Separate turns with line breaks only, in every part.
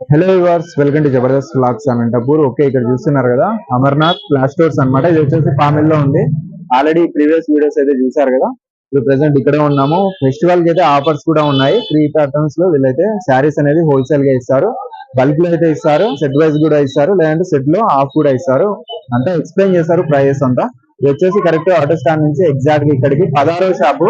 Hello yours welcome to Jabardasth blogs Anantapur okay ఇక్కడ చూస్తున్నారు కదా? అమర్నాథ్ ఫ్లాష్ స్టోర్స్ అన్నమాట. ఇది వచ్చేసి పామిల్లో ఉంది. ఆల్రెడీ ప్రీవియస్ వీడియోస్ అయితే చూసారు కదా? ఇప్పుడు ప్రెసెంట్ ఇక్కడే ఉన్నాము. ఫెస్టివల్కి అయితే ఆఫర్స్ కూడా ఉన్నాయి. త్రీ ప్యాటర్న్స్లో వీళ్ళైతే శారీస్ అనేది హోల్సేల్గా ఇస్తారు. బల్క్లో అయితే ఇస్తారు. సెట్ వైజ్ కూడా ఇస్తారు. లేదంటే సెట్లో ఆఫ్ కూడా ఇస్తారు. అంతా ఎక్స్ప్లెయిన్ చేస్తారు ప్రైజెస్ అంతా. ఇది వచ్చేసి కరెక్ట్ ఆటో స్టాండ్ నుంచి ఎగ్జాక్ట్గా ఇక్కడికి పదహారో షాపు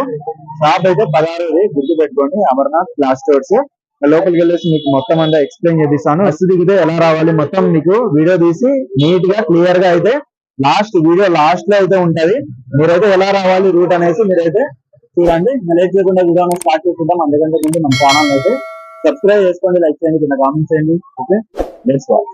షాప్ అయితే పదహారోది గుర్తు పెట్టుకోండి అమర్నాథ్ ఫ్లాష్ స్టోర్స్ లోపలికి వెళ్ళేసి మీకు మొత్తం అంతా ఎక్స్ప్లెయిన్ చేపిస్తాను. బస్సు దిగితే ఎలా రావాలి? మొత్తం మీకు వీడియో తీసి నీట్గా క్లియర్గా అయితే లాస్ట్ వీడియో లాస్ట్లో అయితే ఉంటది. మీరైతే ఎలా రావాలి? రూట్ అనేసి మీరైతే చూడండి. లేట్ చేయకుండా వీడియో స్టార్ట్ చేసుకుంటాం అందుకంటే ముందు మన ఛానల్ అయితే సబ్స్క్రైబ్ చేసుకోండి లైక్ చేయండి కింద కామెంట్ చేయండి. ఓకే లెట్స్ వాచ్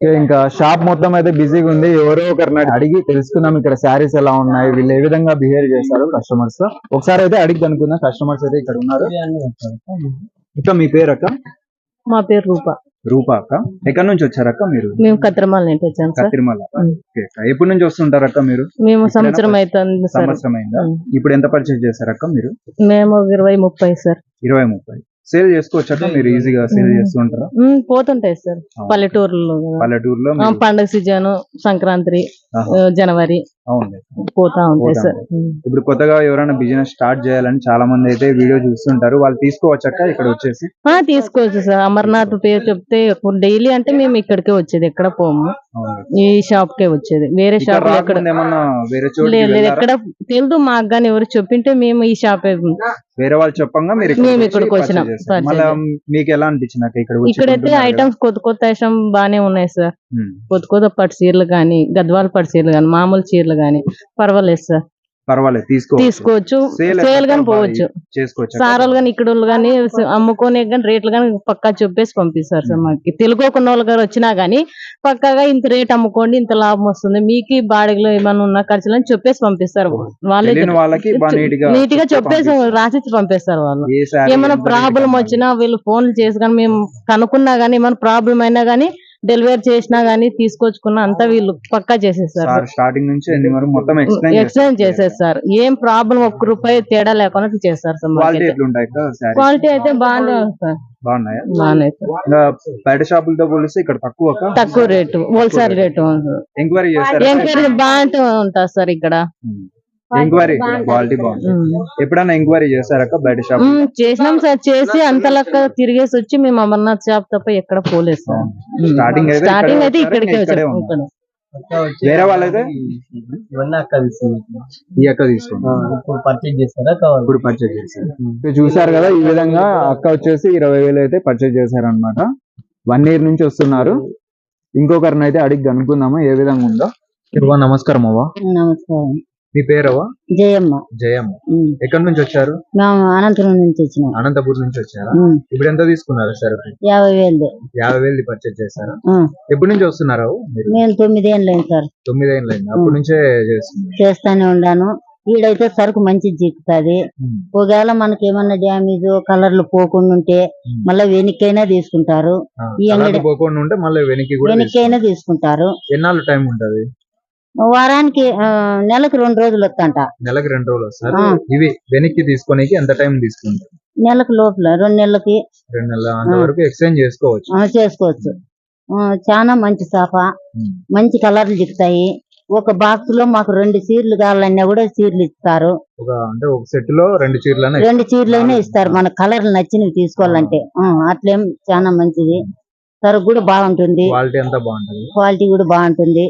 ఇంకా షాప్ మొత్తం అయితే బిజీగా ఉంది. ఎవరో ఒకరిని అడిగి తెలుసుకుందాం ఇక్కడ శారీస్ ఎలా ఉన్నాయి వీళ్ళు ఏ విధంగా బిహేవ్ చేస్తారు కస్టమర్స్తో. ఒకసారి అయితే అడిగి అనుకుందాం కస్టమర్స్ అయితే ఇక్కడ ఉన్నారు. ఇంకా మీ పేరు అక్క?
మా పేరు రూప.
రూపా అక్క. ఎక్కడి నుంచి వచ్చారక్క మీరు?
మేము కత్తిరమాల నుంచి వచ్చాం సార్.
తిరుమల
ఉమ్.
ఓకే అక్క. ఎప్పటి నుంచి వస్తుంటారక్క మీరు?
మేము సంవత్సరం? అవుతుంది సార్.
సంవత్సరం అయిందా. ఇప్పుడు ఎంత పర్చేజ్ చేశారక్క మీరు?
మేము ఇరవై ముప్పై సార్.
ఇరవై ముప్పై. సేల్ చేసుకోవచ్చక్క మీరు ఈజీగా సేల్
ఉమ్.
చేస్తూ ఉంటారా?
ఉమ్, పోతుంటాయి సార్. పల్లెటూరులో.
పల్లెటూరులో
పండగ సీజన్ సంక్రాంతి జనవరి. పోతా ఉంటాయి సార్.
ఇప్పుడు కొత్తగా ఎవరైనా బిజినెస్ స్టార్ట్ చేయాలని చాలా మంది అయితే వీడియో చూస్తుంటారు. వాళ్ళు తీసుకోవచ్చక్క ఇక్కడ వచ్చేసి?
తీసుకోవచ్చు సార్. అమర్నాథ్ పేరు చెప్తే డైలీ అంటే మేము ఇక్కడికే వచ్చేది. ఎక్కడ పోము. ఈ షాప్ కే వచ్చేది. వేరే షాప్ ఎక్కడ? లేదు తెలుదు. మాకు కానీ ఎవరు చెప్పింటే మేము ఈ షాపే
వేరే వాళ్ళు చెప్పంగా
మేము ఇక్కడికి వచ్చినాం.
మీకు ఎలా అనిపించింది ఇక్కడ
ఇక్కడైతే? ఐటమ్స్ కొత్త కొత్త ఐటమ్ బానే ఉన్నాయి సార్. కొత్త కొత్త పట్టు చీరలు కానీ గద్వాల పట్టు చీరలు కానీ మామూలు చీరలు కానీ. పర్వాలేదు సార్.
పర్వాలేదు తీసుకో
తీసుకోవచ్చు. సేల్ గాని పోవచ్చు.
చేసుకోవచ్చు.
సారాలు కానీ ఇక్కడ వాళ్ళు కానీ అమ్ముకోనే కానీ రేట్లు కానీ పక్కా చెప్పేసి పంపిస్తారు సార్ మాకు. తెలుగుకున్న వాళ్ళు గారు వచ్చినా గానీ పక్కాగా ఇంత రేట్ అమ్ముకోండి ఇంత లాభం వస్తుంది మీకు బాడీలో ఏమైనా ఉన్న ఖర్చులు అని చెప్పేసి పంపిస్తారు వాళ్ళే.
నీట్గా
చెప్పేసి. రాసిచ్చి పంపిస్తారు వాళ్ళు. ఏమైనా ప్రాబ్లం వచ్చినా వీళ్ళు ఫోన్లు చేసి కానీ మేము కనుక్కున్నా గానీ ఏమైనా ప్రాబ్లం అయినా గానీ డెలివరీ చేసినా గానీ తీసుకొచ్చుకున్నా అంతా వీళ్ళు పక్కా చేసేస్తారు.
సార్ స్టార్టింగ్ నుంచి ఎండింగ్ వరకు మొత్తం ఎక్స్ప్లెయిన్
చేసేస్తారు. ఏం ప్రాబ్లం ఒక్క రూపాయి తేడా లేకుండా చేస్తారు సార్
క్వాలిటీ
అయితే బాగానే సార్.
బాగున్నాయా? బయట షాపులతో పోలిస్తే ఇక్కడ తక్కువ
తక్కువ రేటు హోల్సేల్ రేటు.
ఎంక్వైరీ చేస్తారు?
ఎంక్వైరీ బాగుంటూ ఉంటుంది సార్ ఇక్కడ.
ఎంక్వైరీ క్వాలిటీ బాగుంది. ఎప్పుడైనా ఎంక్వైరీ చేశారక్క బయట షాప్
ఉమ్, చేసినాం సార్. చేసి అంత లెక్క తిరిగేసి వచ్చి మేము అమర్నాథ్ షాప్ తప్ప ఎక్కడ పోలేదు సార్.
స్టార్టింగ్ అయితే
స్టార్టింగ్ అయితే
ఇక్కడే
ఇక్కడికే
వచ్చారు,
వచ్చాం.
వేరే వాళ్ళైతే?
ఇవన్నీ అక్క
ఈ
ఇప్పుడు పర్చేజ్ చేస్తారా కావాలి
ఇప్పుడు పర్చేజ్ చేశారు మీరు చూసారు కదా ఈ విధంగా అక్క వచ్చేసి ఇరవై వేలు అయితే పర్చేజ్ చేశారు అనమాట వన్ ఇయర్ నుంచి వస్తున్నారు. ఇంకొకరిని అయితే అడిగి కనుక్కుందామా ఏ విధంగా ఉందో? ఇవ్వ నమస్కారం అవ్వ.
నమస్కారం.
మీ పేరవ్వ?
జయమ్మ.
జయమ్మ. ఎక్కడి నుంచి వచ్చారు?
మేము అనంతపురం నుంచి వచ్చినాం.
అనంతపూర్ నుంచి వచ్చారా. ఇప్పుడు ఎంత తీసుకున్నారు సార్
యాభై వేలు.
యాభై వేలు పర్చేజ్ చేశారా?
ఉమ్.
ఎప్పటి నుంచి వస్తున్నారు
నేను తొమ్మిదేళ్ళు అయింది సార్.
తొమ్మిది ఏళ్ళు అయింది. అప్పటి నుంచే
చేస్తానే ఉన్నాను ఈడైతే సరుకు మంచి
ఉమ్.
ఒకవేళ మనకి ఏమన్నా డ్యామేజ్ కలర్లు పోకుండా ఉంటే. మళ్ళీ వెనక్కైనా తీసుకుంటారు. ఈ అంగడి-
పోకుండా ఉంటే మళ్ళీ వెనక్కి
తీసుకుంటారు.
తీసుకుంటారు. ఎన్నాళ్ళు టైం ఉంటది?
వారానికి నెలకు రెండు రోజులు వస్తాంట
నెలకి రెండు రోజులు వస్తారు. ఇవి వెనక్కి తీసుకొనికి ఎంత టైం తీసుకుంటారు?
నెలకు లోపల రెండు నెలలకి.
రెండు నెలల అంతవరకు ఎక్స్చేంజ్ చేసుకోవచ్చు.
చేసుకోవచ్చు. చాలా మంచి సాఫా. మంచి కలర్లు చిక్కుతాయి ఒక బాక్స్లో మాకు రెండు చీరలు కావాలన్నా కూడా చీరలు ఇస్తారు.
ఒక అంటే ఒక సెట్లో రెండు చీరలు
రెండు చీరలైనా ఇస్తారు. మన కలర్ నచ్చినవి తీసుకోవాలంటే. అట్లేం చాలా మంచిది. సరుకు కూడా బాగుంటుంది.
క్వాలిటీ అంతా బాగుంటది.
క్వాలిటీ కూడా బాగుంటుంది.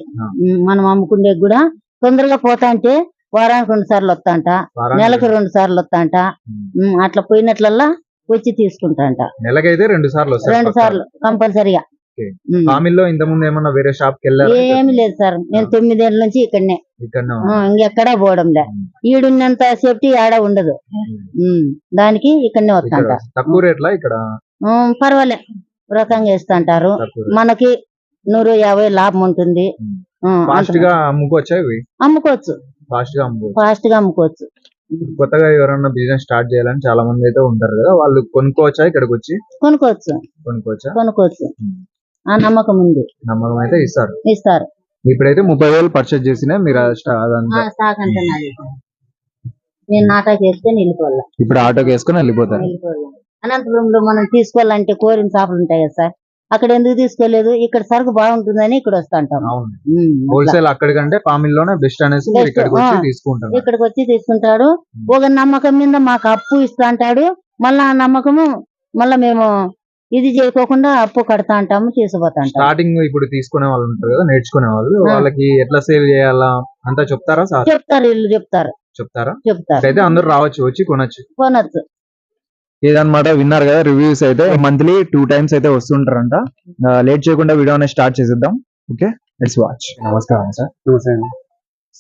మనం అమ్ముకునే కూడా తొందరగా పోతా అంటే వారానికి రెండు సార్లు వస్తాంట. నెలకు రెండు సార్లు వస్తాంట. అట్లా పోయినట్లల్లా వచ్చి తీసుకుంటాంట.
నెలకైతే రెండు సార్లు
రెండు సార్లు కంపల్సరిగా.
ఓకే. కామిల్లో ఇంత ముందు ఏమన్నా వేరే షాప్కి
ఏమి లేదు సార్. నేను తొమ్మిదేళ్ళ నుంచి ఇక్కడనే. ఇంకెక్కడా పోవడంలే. ఈడున్నంత సేఫ్టీ ఆడ ఉండదు. దానికి ఇక్కడనే వస్తాంట.
తక్కువ రేట్లా ఇక్కడ?
పర్వాలే. రకంగా ఇస్తాంటారు. మనకి నూరు యాభై లాభం ఉంటుంది.
అమ్ముకోవచ్చా ఫాస్ట్గా
అమ్ముకోవచ్చు.
ఫాస్ట్గా అమ్ముకోవచ్చు కొత్తగా ఎవరైనా బిజినెస్ స్టార్ట్ చేయాలని చాలా మంది అయితే ఉంటారు కదా వాళ్ళు కొనుక్కోవచ్చా ఇక్కడికి వచ్చి?
కొనుక్కోవచ్చు.
కొనుక్కోవచ్చా?
కొనుక్కోవచ్చు. ఆ నమ్మకం ఉంది.
నమ్మకం అయితే ఇస్తారు.
ఇస్తారు.
ఇప్పుడైతే ముప్పై వేలు పర్చేజ్ చేసిన మీరు
నేను నాటాకి వేసుకొని వెళ్ళిపోవాలి
ఇప్పుడు ఆటోకి వేసుకొని వెళ్ళిపోతారు.
వెళ్ళిపోవాలి? అనంతపురంలో మనం తీసుకోవాలంటే కోరిన చేపలు ఉంటాయి కదా సార్? అక్కడ ఎందుకు తీసుకోలేదు? ఇక్కడ సరుకు బాగుంటుందని ఇక్కడ వస్తా ఉంటాం
అవును.
ఉమ్, అట్లా.
హోల్సేల్ అక్కడికంటే పామిల్లోనే బెస్ట్ అనేసి ఇక్కడికి వచ్చి
ఆ.
తీసుకుంటారు
ఇక్కడికి వచ్చి తీసుకుంటాడు. ఒక నమ్మకం మీద మాకు అప్పు ఇస్తా అంటాడు. మళ్ళా ఆ నమ్మకము మళ్ళా మేము ఇది చేయకోకుండా అప్పు కడతా అంటాము తీసుకుపోతా
స్టార్టింగ్ ఇప్పుడు తీసుకునే వాళ్ళు ఉంటారు కదా నేర్చుకునే వాళ్ళు. వాళ్ళకి ఎట్లా సేల్ చేయాలా? అంతా చెప్తారా సార్?
చెప్తారు వీళ్ళు చెప్తారు.
చెప్తారా?
చెప్తారు.
అయితే అందరూ రావచ్చు వచ్చి కొనొచ్చు.
కొనొచ్చు.
ఇదన్నమాట విన్నారు కదా రివ్యూస్ అయితే. మంత్లీ టూ టైమ్స్ అయితే వస్తుంటారంట. లేట్ చేయకుండా వీడియో అనేది స్టార్ట్ చేసేద్దాం. ఓకే లెట్స్ వాచ్ నమస్కారం సార్.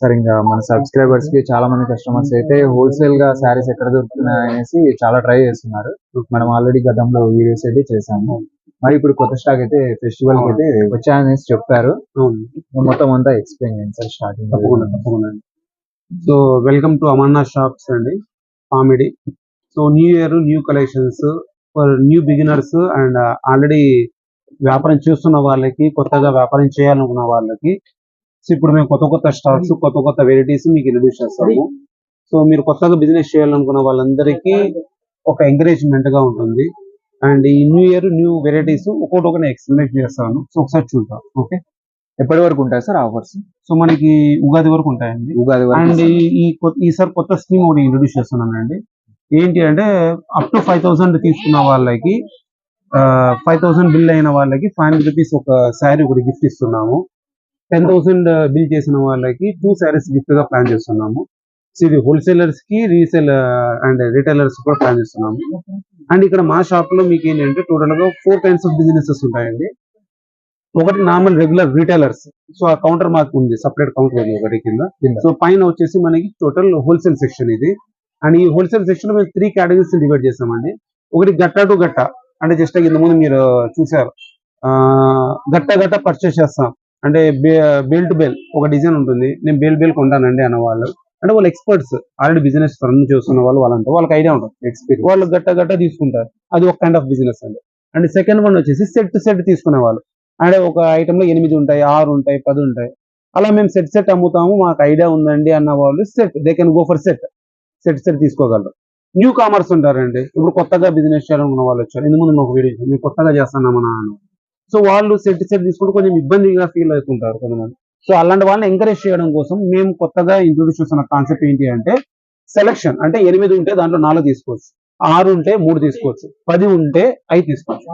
సార్ ఇంకా మన సబ్స్క్రైబర్స్కి చాలా మంది కస్టమర్స్ అయితే హోల్సేల్గా శారీస్ ఎక్కడ దొరుకుతున్నాయి అనేసి చాలా ట్రై చేస్తున్నారు. మనం ఆల్రెడీ గతంలో వీడియోస్ అయితే చేసాము మరి ఇప్పుడు కొత్త స్టాక్ అయితే ఫెస్టివల్కి అయితే వచ్చాయనేసి చెప్పారు. మొత్తం అంతా ఎక్స్ప్లెయిన్ చేయండి సార్ స్టార్టింగ్
తప్పకుండా తప్పకుండా so welcome to Amarnath shops అండి. Comedy so new year new collections for new beginners and already వ్యాపారం చేస్తున్న వాళ్ళకి కొత్తగా వ్యాపారం చేయాలనుకున్న వాళ్ళకి సో ఇప్పుడు మేము కొత్త కొత్త స్టాక్స్ కొత్త కొత్త వెరైటీస్ మీకు ఇంట్రడ్యూస్ చేస్తాము. సో మీరు కొత్తగా బిజినెస్ చేయాలనుకున్న వాళ్ళందరికీ ఒక ఎంకరేజ్మెంట్గా ఉంటుంది. అండ్ ఈ న్యూ ఇయర్ న్యూ వెరైటీస్ ఒక్కొక్కటి ఒకటి ఎక్స్ప్లెయిన్ చేస్తాను. సో ఒకసారి చూద్దాం. ఓకే?
ఎప్పటి వరకు ఉంటాయి సార్ ఆఫర్స్?
సో మనకి ఉగాది వరకు ఉంటాయండి.
ఉగాది
అండ్
వరకు
ఈ- ఈ ఈసారి కొత్త స్కీమ్ ఒకటి ఇంట్రొడ్యూస్ చేస్తున్నానండి. ఏంటి అంటే అప్ టు ఫైవ్ థౌసండ్ తీసుకున్న వాళ్ళకి ఫైవ్ థౌసండ్ బిల్ అయిన వాళ్ళకి ఫైవ్ హండ్రెడ్ రూపీస్ ఒక శారీ ఒకటి గిఫ్ట్ ఇస్తున్నాము. టెన్ థౌసండ్ బిల్ చేసిన వాళ్ళకి టూ శారీస్ గిఫ్ట్గా ప్లాన్ చేస్తున్నాము. సో ఇది హోల్సేలర్స్కి రీసేల్ అండ్ రిటైలర్స్ కూడా ప్లాన్ చేస్తున్నాము. అండ్ ఇక్కడ మా షాప్లో మీకు ఏంటంటే టోటల్గా ఫోర్ కైండ్స్ ఆఫ్ బిజినెసెస్ ఉంటాయండి. ఒకటి నార్మల్ రెగ్యులర్ రిటైలర్స్ సో ఆ కౌంటర్ మాకు ఉంది సపరేట్ కౌంటర్ ఉంది ఒకటి కింద. సో పైన వచ్చేసి మనకి టోటల్ హోల్సేల్ సెక్షన్ ఇది. అండ్ ఈ హోల్సేల్ సెక్షన్ మేము త్రీ కేటగిరీస్ డివైడ్ చేసామండి ఒకటి గట్ట టు గట్ట. అంటే జస్ట్ ఇంత ముందు మీరు చూసారు ఆ గట్ట గట్ట పర్చేస్ చేస్తాం. అంటే బేల్ టు బేల్ ఒక డిజైన్ ఉంటుంది. నేను బేల్ బేల్ కొంటానండి అన్న వాళ్ళు అంటే వాళ్ళు ఎక్స్పర్ట్స్ ఆల్రెడీ బిజినెస్ రన్ చేస్తున్న వాళ్ళు వాళ్ళంటే వాళ్ళకి ఐడియా ఉంటుంది. ఎక్స్పీరియన్స్ వాళ్ళు గట్ట గట్ట తీసుకుంటారు. అది ఒక కైండ్ ఆఫ్ బిజినెస్ అండి. అండ్ సెకండ్ వన్ వచ్చేసి సెట్ సెట్ తీసుకునే వాళ్ళు అంటే ఒక ఐటెంలో లో ఎనిమిది ఉంటాయి ఆరు ఉంటాయి పది ఉంటాయి. అలా మేము సెట్ సెట్ అమ్ముతాము. మాకు ఐడియా ఉందండి అన్న వాళ్ళు set they can go for set set set తీసుకోగలరు. Newcomers ఉంటారండి. ఇప్పుడు కొత్తగా బిజినెస్ చేయాలనుకున్న వాళ్ళు వచ్చారు. ఇందు ఒక వీడియో మేము కొత్తగా చేస్తున్నామన్నా అని. సో వాళ్ళు సెట్ సెట్ తీసుకుంటే కొంచెం ఇబ్బందిగా ఫీల్ అవుతుంటారు కొంతమంది. సో అలాంటి వాళ్ళని ఎంకరేజ్ చేయడం కోసం మేము కొత్తగా ఇంట్రొడ్యూస్ చేస్తున్న కాన్సెప్ట్ ఏంటి అంటే సెలక్షన్ అంటే ఎనిమిది ఉంటే దాంట్లో నాలుగు తీసుకోవచ్చు. ఆరు ఉంటే మూడు తీసుకోవచ్చు. పది ఉంటే ఐదు తీసుకోవచ్చు.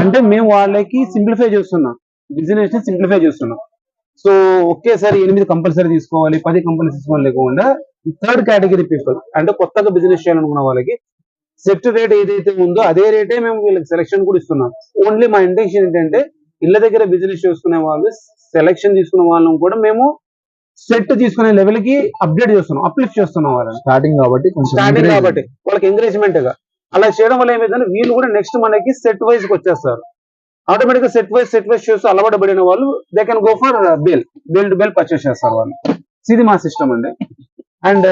అంటే మేము వాళ్ళకి సింప్లిఫై చేస్తున్నాం. బిజినెస్ని సింప్లిఫై చేస్తున్నాం. సో ఒకేసారి ఎనిమిది కంపల్సరీ తీసుకోవాలి పది కంపల్సరీ తీసుకోవాలి లేకుండా థర్డ్ కేటగిరీ పీపుల్ అంటే కొత్తగా బిజినెస్ చేయాలనుకున్న వాళ్ళకి సెట్ రేట్ ఏదైతే ఉందో అదే రేటే మేము వీళ్ళకి సెలక్షన్ కూడా ఇస్తున్నాం. ఓన్లీ మా ఇంటెన్షన్ ఏంటంటే ఇళ్ళ దగ్గర బిజినెస్ చేసుకునే వాళ్ళు సెలక్షన్ తీసుకున్న వాళ్ళని కూడా మేము సెట్ తీసుకునే లెవెల్కి అప్డేట్ చేస్తున్నాం అప్లిఫ్ట్ చేస్తున్నాం వాళ్ళని.
స్టార్టింగ్ కాబట్టి
స్టార్టింగ్ కాబట్టి వాళ్ళకి ఎంకరేజ్మెంట్గా. అలా చేయడం వల్ల ఏమైందంటే వీళ్ళు కూడా నెక్స్ట్ మనకి సెట్ వైజ్కి వచ్చేస్తారు. ఆటోమేటిక్గా సెట్ వైజ్ సెట్ వైజ్ చేస్తూ అలవాటు పడిన వాళ్ళు they can go for bale bale to bale purchase చేస్తారు వాళ్ళు. ఇది మా సిస్టమ్ అండి. అండ్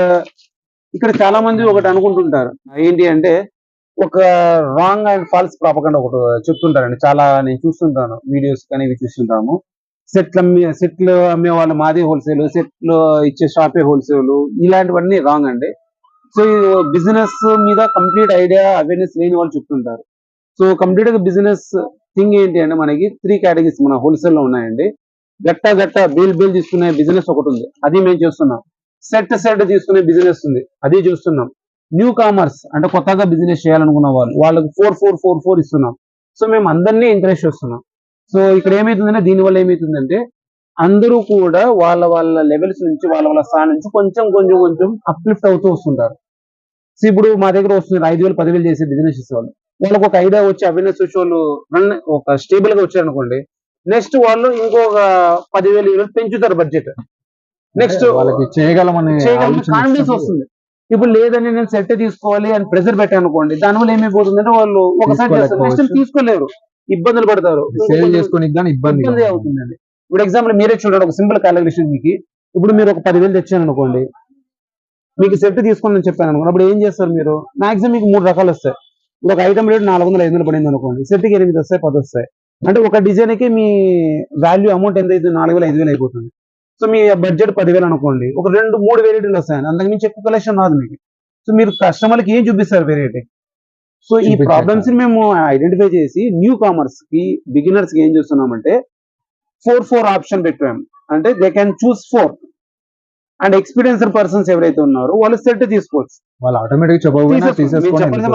ఇక్కడ చాలా మంది ఒకటి అనుకుంటుంటారు. ఏంటి అంటే ఒక రాంగ్ అండ్ ఫాల్స్ ప్రాపకండా ఒకటి చెప్తుంటారండి. చాలా నేను చూస్తుంటాను. వీడియోస్ కానీ ఇవి చూస్తుంటాము. సెట్లు అమ్మే సెట్లు అమ్మే వాళ్ళు మాది హోల్సేల్ సెట్లు ఇచ్చే షాపే హోల్సేల్ ఇలాంటివన్నీ రాంగ్ అండి. సో బిజినెస్ మీద కంప్లీట్ ఐడియా అవేర్నెస్ లేని వాళ్ళు చెప్తుంటారు. సో కంప్లీట్గా బిజినెస్ థింగ్ ఏంటి అంటే మనకి త్రీ కేటగిరీస్ మన హోల్సేల్లో ఉన్నాయండి. గట్ట గట్ట బేల్ బేల్ తీసుకునే బిజినెస్ ఒకటి ఉంది. అది మేము చేస్తున్నాం. సెట్ సెట్ తీసుకునే బిజినెస్ ఉంది. అది చూస్తున్నాం. న్యూ కామర్స్ అంటే కొత్తగా బిజినెస్ చేయాలనుకున్న వాళ్ళు వాళ్ళకి ఫోర్ ఫోర్ ఫోర్ ఫోర్ ఇస్తున్నాం. సో మేము అందరినీ ఎంకరేజ్ చేస్తున్నాం. సో ఇక్కడ ఏమవుతుందంటే దీనివల్ల ఏమైతుందంటే అందరూ కూడా వాళ్ళ వాళ్ళ లెవెల్స్ నుంచి వాళ్ళ వాళ్ళ స్థానం నుంచి కొంచెం కొంచెం కొంచెం అప్లిఫ్ట్ అవుతూ వస్తుంటారు. సో ఇప్పుడు మా దగ్గర వస్తున్నారు ఐదు వేలు పదివేలు చేసే బిజినెస్ వాళ్ళు. వాళ్ళకి ఒక ఐడియా వచ్చి అవేర్నెస్ వచ్చే వాళ్ళు రన్ ఒక స్టేబుల్గా వచ్చారనుకోండి నెక్స్ట్ వాళ్ళు ఇంకొక పదివేలు ఇరవై పెంచుతారు బడ్జెట్ నెక్స్ట్
వాళ్ళకి చేయగలమనే
కాన్ఫిడెన్స్
వస్తుంది.
ఇప్పుడు లేదని నేను సెట్ తీసుకోవాలి అని ప్రెషర్ పెట్టాను అనుకోండి దానివల్ల ఏమైపోతుందంటే వాళ్ళు ఒకసారి నెక్స్ట్. తీసుకోలేరు ఇబ్బందులు పడతారు.
ఇబ్బంది
అవుతుందండి. ఇప్పుడు ఎగ్జాంపుల్ మీరే చూడండి ఒక సింపుల్ క్యాలిక్యులేషన్ మీకు. ఇప్పుడు మీరు ఒక పదివేలు తెచ్చాను అనుకోండి మీకు సెట్ తీసుకోండి చెప్పాను అనుకోండి అప్పుడు ఏం చేస్తారు మీరు? మాక్సిమం మీకు మూడు రకాలు వస్తాయి. ఇప్పుడు ఒక ఐటమ్ రేట్ నాలుగు వందలు ఐదు వందలు పడింది అనుకోండి సెట్కి ఎనిమిది వస్తాయి పది వస్తాయి. అంటే ఒక డిజైన్కి మీ వాల్యూ అమౌంట్ ఎంత అవుతుంది నాలుగు వేలు ఐదు వేలు అయిపోతుంది. సో మీ బడ్జెట్ పదివేలు అనుకోండి. ఒక రెండు మూడు వెరైటీలు వస్తాయి అంతకు మించి ఎక్కువ కలెక్షన్ రాదు మీకు. సో మీరు కస్టమర్కి ఏం చూపిస్తారు వెరైటీ సో ఈ ప్రాబ్లమ్స్ని మేము ఐడెంటిఫై చేసి న్యూ కామర్స్కి బిగినర్స్కి ఏం చేస్తున్నామంటే ఫోర్ ఫోర్ ఆప్షన్ పెట్టాము. అంటే they can choose four and experienced persons ఎవరైతే ఉన్నారో వాళ్ళు సెట్ తీసుకోవచ్చు.
వాళ్ళు ఆటోమేటిక్ చెప్పకపోయినా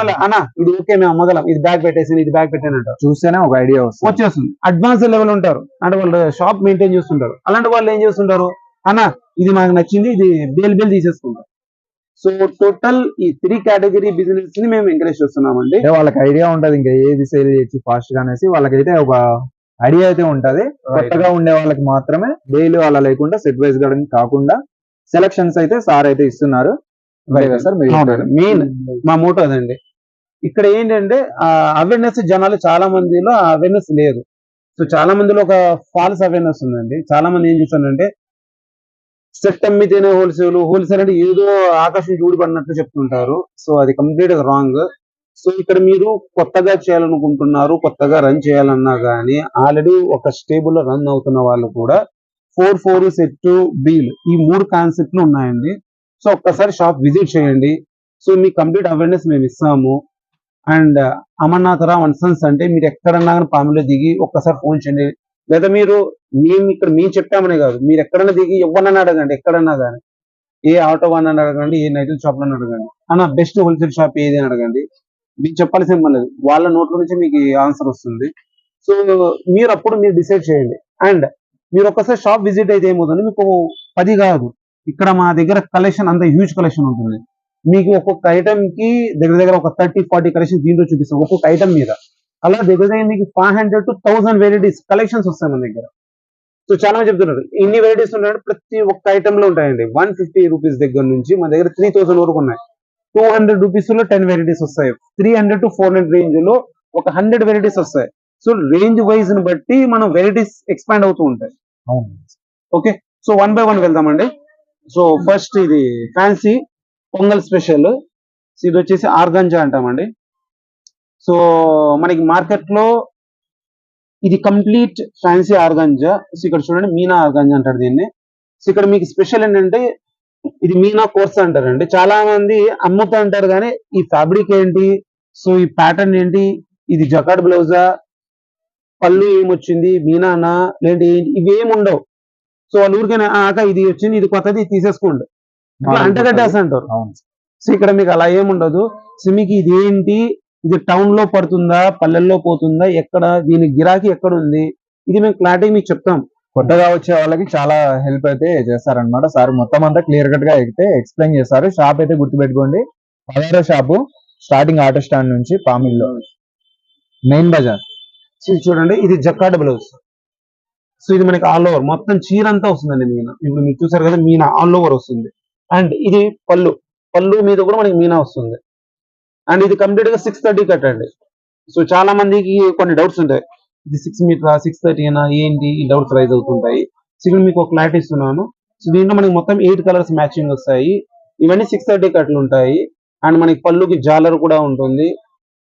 మళ్ళీ అన్న ఇది ఓకే మేము అమ్మగలం. ఇది బ్యాగ్ పెట్టేసి ఇది బ్యాగ్ పెట్టాను అంటారు.
చూస్తేనే ఒక ఐడియా వస్తుంది.
వచ్చేస్తుంది. అడ్వాన్స్ లెవెల్ ఉంటారు. అంటే వాళ్ళు షాప్ మెయింటైన్ చేస్తుంటారు. అలాంటి వాళ్ళు ఏం చేస్తుంటారు? అన్న ఇది మాకు నచ్చింది ఇది బేల్ బేల్ తీసేసుకుంటారు సో టోటల్ ఈ త్రీ కేటగిరీ బిజినెస్ని మేము ఎంకరేజ్ చేస్తున్నామండి.
వాళ్ళకి ఐడియా ఉంటది ఇంకా ఏది సేల్ చేయొచ్చు ఫాస్ట్గా అనేసి వాళ్ళకైతే ఒక ఐడియా అయితే ఉంటది. కొత్తగా ఉండే వాళ్ళకి మాత్రమే డైలీ వాళ్ళ లేకుండా సెట్ వైజ్గా కాకుండా సెలక్షన్స్ అయితే సార్ అయితే ఇస్తున్నారు. సార్
మెయిన్ మా మోటో అదండి. ఇక్కడ ఏంటంటే అవేర్నెస్ జనాలు చాలా మందిలో అవేర్నెస్ లేదు. సో చాలా మందిలో ఒక ఫాల్స్ అవేర్నెస్ ఉందండి. చాలా మంది ఏం చేస్తారంటే సెట్ అమ్మితేనే హోల్సేల్ హోల్సేల్ అంటే ఏదో ఆకాశం చూడబడినట్టు చెప్తుంటారు. సో అది కంప్లీట్గా రాంగ్ సో ఇక్కడ మీరు కొత్తగా చేయాలనుకుంటున్నారు కొత్తగా రన్ చేయాలన్నా కానీ ఆల్రెడీ ఒక స్టేబుల్లో రన్ అవుతున్న వాళ్ళు కూడా ఫోర్ ఫోర్ సెట్ బీల్ ఈ మూడు కాన్సెప్ట్లు ఉన్నాయండి. సో ఒక్కసారి షాప్ విజిట్ చేయండి. సో మీ కంప్లీట్ అవేర్నెస్ మేము ఇస్తాము. అండ్ అమర్నాథరావు అండ్ సన్స్ అంటే మీరు ఎక్కడన్నా కానీ పాములో దిగి ఒక్కసారి ఫోన్ చేయండి. లేదా మీరు మేము ఇక్కడ మేము చెప్పామనే కాదు. మీరు ఎక్కడన్నా దిగి ఎవరన్నా అడగండి ఎక్కడన్నా కానీ. ఏ ఆటో వన్ అని అడగండి ఏ నైటిల్ షాప్లో అడగండి. అన్న బెస్ట్ హోల్సేల్ షాప్ ఏది అని అడగండి. మీకు చెప్పాల్సిన పని లేదు. వాళ్ళ నోట్ల నుంచి మీకు ఆన్సర్ వస్తుంది. సో మీరు అప్పుడు మీరు డిసైడ్ చేయండి. అండ్ మీరు ఒక్కసారి షాప్ విజిట్ అయితే ఏమవుతుంది మీకు పది కాదు. ఇక్కడ మా దగ్గర కలెక్షన్ అంత హ్యూజ్ కలెక్షన్ ఉంటుంది. మీకు ఒక్కొక్క ఐటమ్కి దగ్గర దగ్గర ఒక థర్టీ ఫార్టీ కలెక్షన్ దీంట్లో చూపిస్తాం. ఒక్కొక్క ఐటమ్ మీద. అలా దగ్గర దగ్గర మీకు five hundred to thousand varieties collections వస్తాయి మన దగ్గర. సో చాలా మంది చెప్తున్నారు. ఇన్ని వెరైటీస్ ఉన్నాయంటే ప్రతి ఒక్క ఐటమ్లో ఉంటాయండి. వన్ ఫిఫ్టీ రూపీస్ దగ్గర నుంచి మన దగ్గర త్రీ థౌసండ్ వరకు ఉన్నాయి. టూ హండ్రెడ్ రూపీస్లో టెన్ వెరైటీస్ వస్తాయి. Three hundred to four hundred రేంజ్లో ఒక హండ్రెడ్ వెరైటీస్ వస్తాయి. సో రేంజ్ వైజ్ని బట్టి మనం వెరైటీస్ ఎక్స్పాండ్ అవుతూ ఉంటాయి.
అవును.
Okay so one by one వెళ్దామండి. సో ఫస్ట్ ఇది ఫ్యాన్సీ పొంగల్ స్పెషల్. ఇది వచ్చేసి ఆర్గంజా అంటామండి. సో మనకి మార్కెట్లో ఇది కంప్లీట్ ఫ్యాన్సీ ఆర్గంజా. సో ఇక్కడ చూడండి మీనా ఆర్గంజా అంటారు దీన్ని. సో ఇక్కడ మీకు స్పెషల్ ఏంటంటే ఇది మీనా కోర్స్ అంటారండి. చాలా మంది అమ్ముతా అంటారు కానీ ఈ ఫ్యాబ్రిక్ ఏంటి? సో ఈ ప్యాటర్న్ ఏంటి? ఇది జకాడ్ బ్లౌజా? పళ్ళు ఏమొచ్చింది? మీనానా? లేదంటే ఏంటి? ఇవి ఏమి ఉండవు సో వాళ్ళ ఊరికైనా ఆక ఇది వచ్చింది ఇది కొత్తది తీసేసుకోండి. అంటగట్టేస్తా అంటారు. సో ఇక్కడ మీకు అలా ఏముండదు. సో మీకు ఇది ఏంటి ఇది టౌన్లో పడుతుందా? పల్లెల్లో పోతుందా? ఎక్కడ? దీని గిరాకీ ఎక్కడ ఉంది ఇది మేము క్లారిటీ మీకు చెప్తాం.
కొత్తగా వచ్చే వాళ్ళకి చాలా హెల్ప్ అయితే చేస్తారన్నమాట. సార్ మొత్తం అంతా క్లియర్ కట్గా అయితే ఎక్స్ప్లెయిన్ చేస్తారు. షాప్ అయితే గుర్తుపెట్టుకోండి. పదహారో షాపు స్టార్టింగ్ ఆటో స్టాండ్ నుంచి పామిల్లో. మెయిన్ బజార్.
చూడండి ఇది జక్కాడ బ్లౌజ్. సో ఇది మనకి ఆల్ ఓవర్ మొత్తం చీర అంతా వస్తుందండి మీన. ఇప్పుడు మీరు చూసారు కదా మీన ఆల్ ఓవర్ వస్తుంది. అండ్ ఇది పళ్ళు. పళ్ళు మీద కూడా మనకి మీనా వస్తుంది. అండ్ ఇది కంప్లీట్గా సిక్స్ థర్టీ కట్ అండి సో చాలా మందికి కొన్ని డౌట్స్ ఉంటాయి. ఇది సిక్స్ మీటర్ సిక్స్ థర్టీ అయినా ఏంటి? ఈ డౌట్స్ రైజ్ అవుతుంటాయి. సో ఇక్కడ మీకు ఒక క్లారిటీ ఇస్తున్నాను. సో దీంట్లో మనకి మొత్తం ఎయిట్ కలర్స్ మ్యాచింగ్ వస్తాయి. ఇవన్నీ సిక్స్ థర్టీ కట్లు ఉంటాయి. అండ్ మనకి పళ్ళుకి జాలర్ కూడా ఉంటుంది.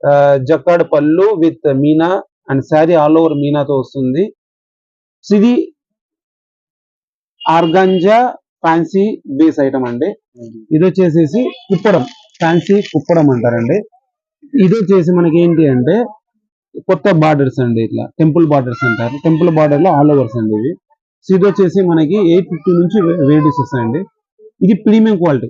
Uh, ఆ, జక్కాడ్ పళ్ళు with Meena. And saree all over మీనాతో వస్తుంది. ఇది ఆర్గంజా ఫ్యాన్సీ బేస్ ఐటమ్ అండి. ఇది వచ్చేసేసి కుప్పడం. ఫ్యాన్సీ కుప్పడం అంటారండి. ఇది వచ్చేసి మనకి ఏంటి అంటే కొత్త బార్డర్స్ అండి ఇట్లా. టెంపుల్ బార్డర్స్ అంటారు. టెంపుల్ బార్డర్లో ఆల్ ఓవర్స్ అండి ఇవి. సో ఇది వచ్చేసి మనకి ఎయిట్ ఫిఫ్టీ నుంచి వెరైటీస్ వస్తాయండి. ఇది ప్రీమియం క్వాలిటీ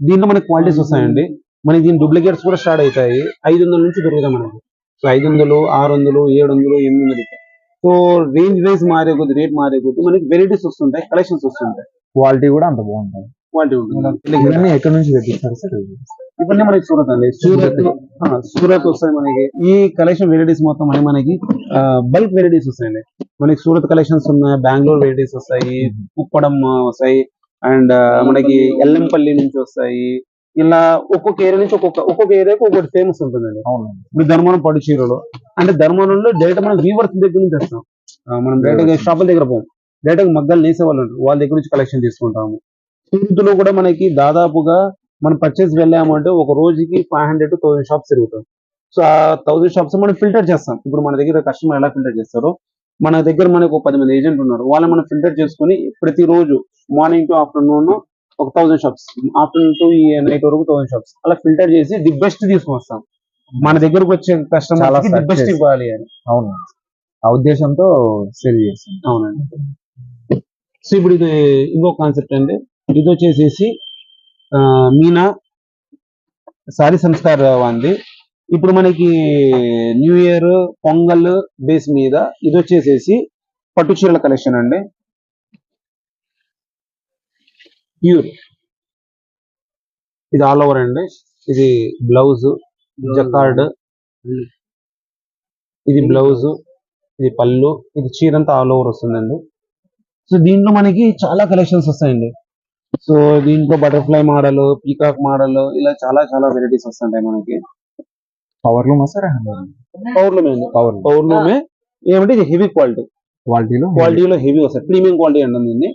దీంట్లో మనకి క్వాలిటీస్ వస్తాయండి. మనకి దీని డూప్లికేట్స్ కూడా స్టార్ట్ అవుతాయి. ఐదు వందల నుంచి దొరుకుతాయి మనకి. సో ఐదు వందలు ఆరు వందలు ఏడు వందలు ఎనిమిది వందలు. సో రేంజ్ వైజ్ మారే కొద్ది రేట్ మారే కొద్ది మనకి వెరైటీస్ వస్తుంటాయి కలెక్షన్స్ వస్తుంటాయి.
క్వాలిటీ కూడా అంత బాగుంటుంది.
క్వాలిటీ ఉంటుంది.
ఇవన్నీ ఎక్కడి నుంచి తెప్పిస్తారు? సార్
ఇవన్నీ మనకి సూరత్ అండి. సూరత్. సూరత్ వస్తాయి మనకి. ఈ కలెక్షన్ వెరైటీస్ మొత్తం అన్ని మనకి బల్క్ వెరైటీస్ వస్తాయండి. మనకి సూరత్ కలెక్షన్స్ ఉన్నాయి బెంగళూరు వెరైటీస్ వస్తాయి కుప్పడం వస్తాయి అండ్ మనకి ఎల్లంపల్లి నుంచి వస్తాయి ఇలా ఒక్కొక్క ఏరియా నుంచి ఒక్కొక్క ఒక్కొక్క ఏరియాకి ఒక్కొక్కటి ఫేమస్ ఉంటుందండి.
అవును
ఇప్పుడు ధర్మవరం పట్టు చీరలు. అంటే ధర్మవరంలో డైరెక్ట్ మనం వీవర్స్ దగ్గర నుంచి తెస్తాం. ఆ, మనం డైరెక్ట్ షాపుల దగ్గర పోం. డైరెక్ట్ మగ్గలు నేసే వాళ్ళు ఉంటారు. వాళ్ళ దగ్గర నుంచి కలెక్షన్ తీసుకుంటాము. సూరత్లో కూడా మనకి దాదాపుగా మనం పర్చేస్ వెళ్ళాము అంటే ఒక రోజుకి five hundred to thousand shops తిరుగుతాం. సో ఆ థౌసండ్ షాప్స్ మనం ఫిల్టర్ చేస్తాం. ఇప్పుడు మన దగ్గర కస్టమర్ ఎలా ఫిల్టర్ చేస్తారో. మన దగ్గర మనకు ఒక పది మంది ఏజెంట్ ఉన్నారు. వాళ్ళని మనం ఫిల్టర్ చేసుకుని ప్రతిరోజు మార్నింగ్ టు ఆఫ్టర్నూన్ ఒక thousand shops afternoon to night వరకు థౌసండ్ షాప్స్ అలా ఫిల్టర్ చేసి ది బెస్ట్ తీసుకొని వస్తాం మన దగ్గరకు వచ్చే కస్టమర్ ది బెస్ట్. ఇవ్వాలి అని.
అవును. ఆ ఉద్దేశంతో సేల్ చేస్తుంది
అవునండి. సో ఇప్పుడు ఇది ఇంకో కాన్సెప్ట్ అండి. ఇది వచ్చేసేసి మీనా సారీ సంస్కార్ వాంది ఇప్పుడు మనకి న్యూ ఇయర్ పొంగల్ బేస్ మీద ఇది వచ్చేసేసి పట్టు చీరల కలెక్షన్ అండి. ప్యూర్. ఇది ఆల్ ఓవర్ అండి. ఇది బ్లౌజ్ జకార్డ్. ఇది బ్లౌజ్ ఇది పళ్ళు ఇది చీర అంతా ఆల్ ఓవర్ వస్తుందండి. సో దీంట్లో మనకి చాలా కలెక్షన్స్ వస్తాయండి. సో దీంట్లో బటర్ఫ్లై మోడల్ పీకాక్ మోడల్ ఇలా చాలా చాలా వెరైటీస్ వస్తుంటాయి మనకి.
పవర్ లూమ్ వస్తారా
పౌర్ణమి అండి
పవర్
పౌర్ణమి ఏమంటే ఇది హెవీ క్వాలిటీ.
క్వాలిటీలో
క్వాలిటీలో హెవీ వస్తాయి ప్రీమియం క్వాలిటీ అండి దీన్ని.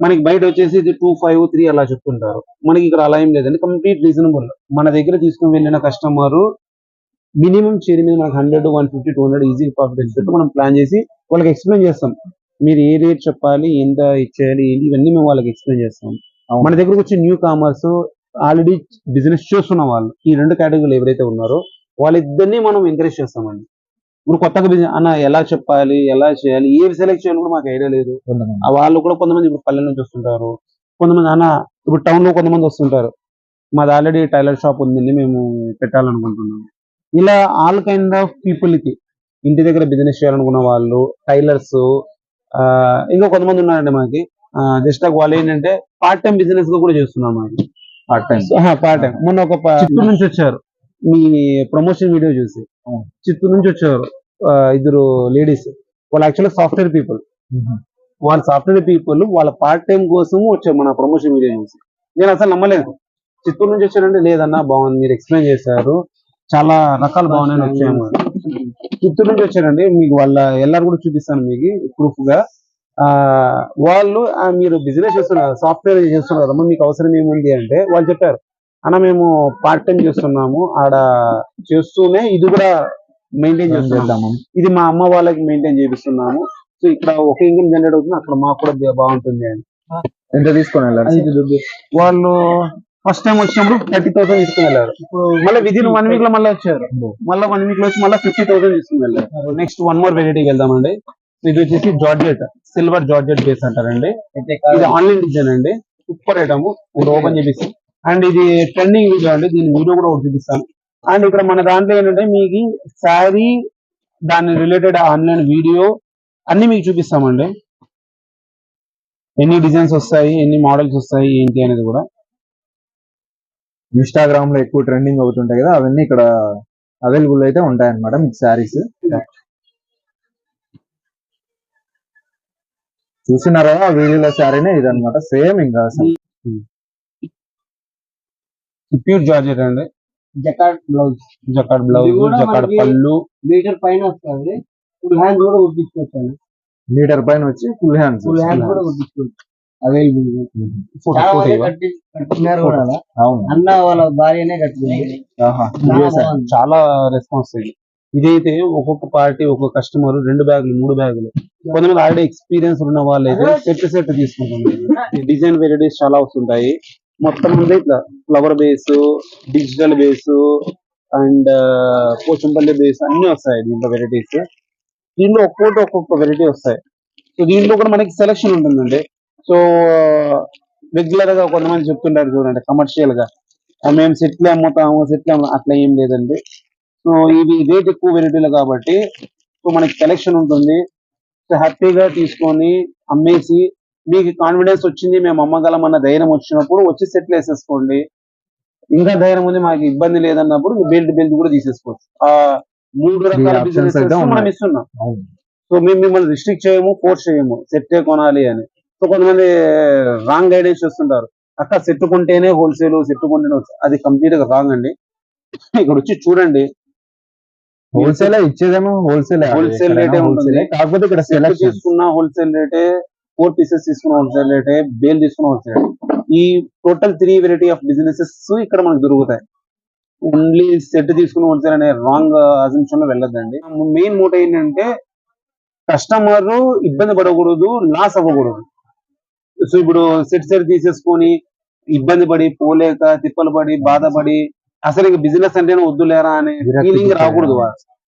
మనకి బయట వచ్చేసి ఇది టూ ఫైవ్ త్రీ అలా చెప్తుంటారు. మనకి ఇక్కడ అలా ఏం లేదండి. కంప్లీట్ రీజనబుల్ మన దగ్గర తీసుకుని వెళ్ళిన కస్టమర్ మినిమం చీర మీద మనకి hundred one fifty two hundred easy profit మనం ప్లాన్ చేసి వాళ్ళకి ఎక్స్ప్లెయిన్ చేస్తాం. మీరు ఏ రేట్ చెప్పాలి ఎంత ఇచ్చేయాలి ఏంటి ఇవన్నీ మేము వాళ్ళకి ఎక్స్ప్లెయిన్ చేస్తాం. మన దగ్గరకు వచ్చే న్యూ కామర్స్ ఆల్రెడీ బిజినెస్ చేస్తున్న వాళ్ళు ఈ రెండు కేటగిరీలు ఎవరైతే ఉన్నారో వాళ్ళిద్దరిని మనం ఎంకరేజ్ చేస్తామండి. ఇప్పుడు కొత్తగా బిజినెస్ అన్న ఎలా చెప్పాలి ఎలా చేయాలి ఏవి సెలెక్ట్ చేయాలి కూడా మాకు ఐడియా లేదు. ఆ వాళ్ళు కూడా కొంతమంది ఇప్పుడు పల్లెల నుంచి వస్తుంటారు. కొంతమంది అన్న ఇప్పుడు టౌన్లో కొంతమంది వస్తుంటారు. మాది ఆల్రెడీ టైలర్ షాప్ ఉందండి మేము పెట్టాలనుకుంటున్నాం. ఇలా ఆల్ కైండ్ ఆఫ్ పీపుల్కి ఇంటి దగ్గర బిజినెస్ చేయాలనుకున్న వాళ్ళు టైలర్స్ ఇంకా కొంతమంది ఉన్నారండి మనకి జస్ట్ వాళ్ళు ఏంటంటే పార్ట్ టైం బిజినెస్గా కూడా చేస్తున్నాం మనకి
పార్ట్ టైం
పార్ట్ టైం మొన్న ఒక చిత్తూరు నుంచి వచ్చారు. మీ ప్రమోషన్ వీడియో చూసి. చిత్తూరు నుంచి వచ్చారు ఇద్దరు లేడీస్ వాళ్ళు యాక్చువల్గా సాఫ్ట్వేర్ పీపుల్ వాళ్ళ సాఫ్ట్వేర్ పీపుల్ వాళ్ళ పార్ట్ టైం కోసం వచ్చారు మన ప్రమోషన్ వీడియో చూసి. నేను అసలు నమ్మలేదు. చిత్తూరు నుంచి వచ్చారంటే లేదన్నా బాగుంది మీరు ఎక్స్ప్లెయిన్ చేశారు. చాలా రకాలు బాగున్నాయని వచ్చాము. చిత్తూరు నుంచి వచ్చారండి. మీకు వాళ్ళ ఎల్ఆర్ కూడా చూపిస్తాను మీకు ప్రూఫ్గా. ఆ వాళ్ళు మీరు బిజినెస్ చేస్తున్నారు సాఫ్ట్వేర్ చేస్తున్నారు కదమ్మా మీకు అవసరం ఏముంది అంటే వాళ్ళు చెప్పారు. అన్న మేము పార్ట్ టైం చేస్తున్నాము. ఆడ చేస్తూనే ఇది కూడా మెయింటైన్ చేస్తున్నాము. ఇది మా అమ్మ వాళ్ళకి మెయింటైన్ చేపిస్తున్నాము. సో ఇక్కడ ఒక ఇన్కమ్ జనరేట్ అవుతుంది. అక్కడ మాకు కూడా బాగుంటుంది అని.
ఎంత తీసుకొని వెళ్ళారు?
వాళ్ళు ఫస్ట్ టైం వచ్చినప్పుడు థర్టీ థౌసండ్ తీసుకుని వెళ్ళారు. మళ్ళీ విదిన్ వన్ వీక్లో మళ్ళీ వచ్చారు. మళ్ళీ వన్ వీక్లో వచ్చి మళ్ళీ ఫిఫ్టీ థౌసండ్ తీసుకుని వెళ్ళారు. నెక్స్ట్ వన్ మోర్ వెరైటీకి వెళ్దామండి. ఇది వచ్చేసి జార్జెట్ సిల్వర్ జార్జెట్ బేస్ అంటారండి. ఇది ఆన్లైన్ డిజైన్ అండి. సూపర్ ఐటమ్ ఇప్పుడు ఓపెన్ చేపిస్తాం. అండ్ ఇది ట్రెండింగ్ వీడియో అండి. దీని వీడియో కూడా ఒకటి చూపిస్తాను. అండ్ ఇక్కడ మన దాంట్లో ఏంటంటే మీకు శారీ దాని రిలేటెడ్ ఆన్లైన్ వీడియో అన్ని మీకు చూపిస్తామండి. ఎన్ని డిజైన్స్ వస్తాయి ఎన్ని మోడల్స్ వస్తాయి ఏంటి అనేది కూడా.
ఇన్స్టాగ్రామ్లో ఎక్కువ ట్రెండింగ్ అవుతుంటాయి కదా అవన్నీ ఇక్కడ అవైలబుల్ అయితే ఉంటాయి అన్నమాట మీకు శారీస్. చూసినారా ఆ వీడియోలో శారీనే ఇదన్నమాట. సేమ్ ఇంకా
ప్యూర్ జార్జెట్ అండి.
Jacquard blouse.
జకాడ్ బ్లౌజ్
కూడా
జకాడ్ పళ్ళు.
మీటర్ పైన వస్తుంది ఫుల్ హ్యాండ్ కూడా కుట్టించుకోవచ్చు
మీటర్ పైన వచ్చి ఫుల్ హ్యాండ్స్
ఫుల్ హ్యాండ్ కూడా కుట్టించుకోవచ్చు.
అవును.
అన్న వాళ్ళ భార్యనే కట్టుకుంది. చాలా
రెస్పాన్స్ ఇది. ఇదైతే ఒక్కొక్క పార్టీ ఒక్కొక్క కస్టమర్ రెండు బ్యాగులు మూడు బ్యాగులు. కొంతమంది ఆల్రెడీ ఎక్స్పీరియన్స్ ఉన్న వాళ్ళు అయితే సెట్ సెట్ తీసుకుంటున్నారు. డిజైన్ వెరైటీస్ చాలా వస్తుంటాయి. మొత్తం ఉంది. ఇట్లా flower base digital base and Pochampally base అన్ని వస్తాయి దీంట్లో వెరైటీస్ దీంట్లో ఒక్కొక్కటి ఒక్కొక్క వెరైటీ వస్తాయి. సో దీంట్లో కూడా మనకి సెలక్షన్ ఉంటుందండి. సో రెగ్యులర్గా కొంతమంది చెప్తుంటారు చూడండి కమర్షియల్గా. మేము సెట్లు అమ్ముతాము సెట్లు అమ్ముతాం అట్లా ఏం లేదండి. సో ఇవి రేట్ ఎక్కువ వెరైటీలు కాబట్టి సో మనకి సెలెక్షన్ ఉంటుంది. సో హ్యాపీగా తీసుకొని అమ్మేసి మీకు కాన్ఫిడెన్స్ వచ్చింది మేము అమ్మగలం అన్న ధైర్యం వచ్చినప్పుడు వచ్చి సెటిల్ వేసేసుకోండి. ఇంకా ధైర్యం ఉంది మాకు ఇబ్బంది లేదన్నప్పుడు బెల్ట్ బెల్ట్ కూడా తీసేసుకోవచ్చు. ఆ మూడు రకాల బిజినెస్ మనం. ఇస్తున్నాం. సో మేము మిమ్మల్ని రిస్ట్రిక్ట్ చేయము ఫోర్స్ చేయము సెట్టే కొనాలి అని. సో కొంతమంది రాంగ్ గైడెన్స్ చేస్తుంటారు. అక్క సెట్ కొంటేనే హోల్సేల్ సెట్ కొంటేనే. అది కంప్లీట్గా రాంగ్ అండి. ఇక్కడ వచ్చి చూడండి.
హోల్సేల్ ఇచ్చేదేమో హోల్సేల్
rate ఏ ఉంటుంది.
కాకపోతే ఇక్కడ
సెట్
సెలెక్షన్
తీసుకున్న హోల్సేల్ రేటే ఫోర్ పీసెస్ తీసుకున్న హోల్సేల్ రేటే బేల్ తీసుకున్న హోల్సేల్ ఈ total three variety of businesses ఇక్కడ మనకు దొరుకుతాయి. ఓన్లీ సెట్ తీసుకున్న హోల్సేల్ అనే రాంగ్ అజంప్షన్లో వెళ్ళొద్దండి. మెయిన్ మోటో ఏంటంటే కస్టమర్ ఇబ్బంది పడకూడదు లాస్ అవ్వకూడదు. సో ఇప్పుడు సెట్ సెట్ తీసేసుకొని ఇబ్బంది పడి పోలేక తిప్పలు పడి బాధపడి అసలు ఇంక బిజినెస్ అంటేనే వద్దులేరా అనే ఫీలింగ్ రాకూడదు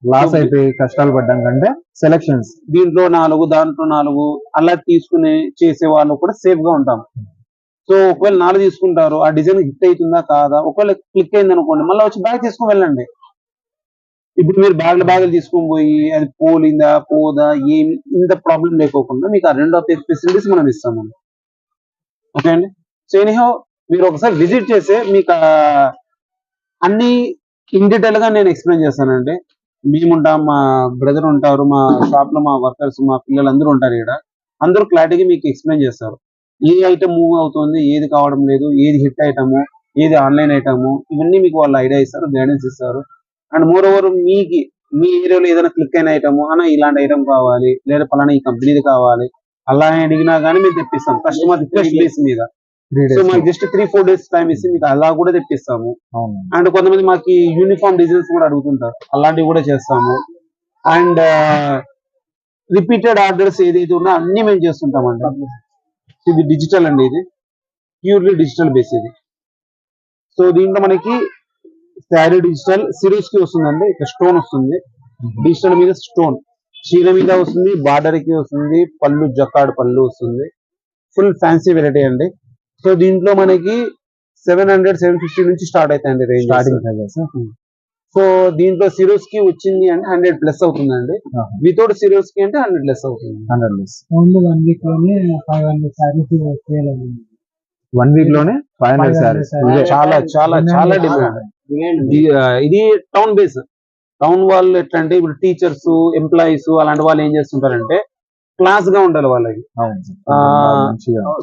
లాస్ అయిపోయి కష్టాలు పడ్డాం కంటే సెలక్షన్స్
దీంట్లో నాలుగు దాంట్లో నాలుగు అలా తీసుకునే చేసే వాళ్ళు కూడా సేఫ్గా ఉంటాం. సో ఒకవేళ నాలుగు తీసుకుంటారు ఆ డిజైన్ హిట్ అవుతుందా కాదా? ఒకవేళ క్లిక్ అయింది అనుకోండి మళ్ళీ వచ్చి బ్యాగ్ తీసుకుని వెళ్ళండి. ఇప్పుడు మీరు బ్యాగ్ల బ్యాగులు తీసుకొని పోయి అది పోలిందా పోదా ఏమి ఇంత ప్రాబ్లం లేకోకుండా మీకు ఆ రెండు ఆఫ్ ఫెసిలిటీస్ మనం ఇస్తాం ఓకే అండి? సో ఎనీహో మీరు ఒకసారి విజిట్ చేస్తే మీకు అన్ని ఇన్ డీటెయిల్గా నేను ఎక్స్ప్లెయిన్ చేస్తానండి. మేము ఉంటాం మా బ్రదర్ ఉంటారు మా షాప్లో మా వర్కర్స్ మా పిల్లలు అందరూ ఉంటారు ఇక్కడ. అందరూ క్లారిటీగా మీకు ఎక్స్ప్లెయిన్ చేస్తారు. ఏ ఐటమ్ మూవ్ అవుతుంది ఏది కావడం లేదు ఏది హిట్ ఐటమ్ ఏది ఆన్లైన్ ఐటమ్ ఇవన్నీ మీకు వాళ్ళు ఐడియా ఇస్తారు గైడెన్స్ ఇస్తారు. అండ్ మోర్ ఓవర్ మీకు మీ ఏరియాలో ఏదైనా క్లిక్ అయిన ఐటమ్ అన్న ఇలాంటి ఐటమ్ కావాలి లేదా పలానా ఈ కంపెనీది కావాలి. అలా అడిగినా కానీ మేము తెప్పిస్తాం. కస్టమర్ రిక్వెస్ట్ బేస్ మీద. సో మాకు just three four days time ఇస్తే మీకు అలా కూడా తెప్పిస్తాము. అండ్ కొంతమంది మాకు యూనిఫామ్ డిజైన్స్ కూడా అడుగుతుంటారు. అలాంటివి కూడా చేస్తాము. అండ్ రిపీటెడ్ ఆర్డర్స్ ఏదైతే ఉన్నా అన్ని మేము చేస్తుంటామండి. ఇది డిజిటల్ అండి ఇది. ప్యూర్లీ డిజిటల్ బేస్ ఇది. సో దీంట్లో మనకి శారీ డిజిటల్ సిరీస్కి వస్తుందండి. ఇక్కడ స్టోన్ వస్తుంది. డిజిటల్ మీద స్టోన్ చీర మీద వస్తుంది బార్డర్కి వస్తుంది పళ్ళు జకాడ్ పళ్ళు వస్తుంది. ఫుల్ ఫ్యాన్సీ వెరైటీ అండి. సో దీంట్లో మనకి సెవెన్ హండ్రెడ్ సెవెన్ ఫిఫ్టీ నుంచి స్టార్ట్ అవుతాయండి రేంజ్
స్టార్టింగ్ ప్రైజెస్.
సో దీంట్లో సిరోస్కి వచ్చింది అంటే హండ్రెడ్ ప్లస్ అవుతుందండి. వితౌట్ సిరోస్కి అంటే హండ్రెడ్ ప్లస్ అవుతుంది.
హండ్రెడ్
ఓన్లీ వన్ వీక్లోనే ఫైవ్ హండ్రెడ్ శారీస్
వన్ వీక్లోనే ఫైవ్ హండ్రెడ్
500
సారీస్
sarees.
చాలా చాలా చాలా డిమాండ్. ఇది టౌన్ బేస్. టౌన్ వాళ్ళు ఎట్లా అంటే ఇప్పుడు టీచర్స్ ఎంప్లాయీస్ అలాంటి వాళ్ళు ఏం చేస్తుంటారంటే క్లాస్గా ఉండాలి వాళ్ళకి.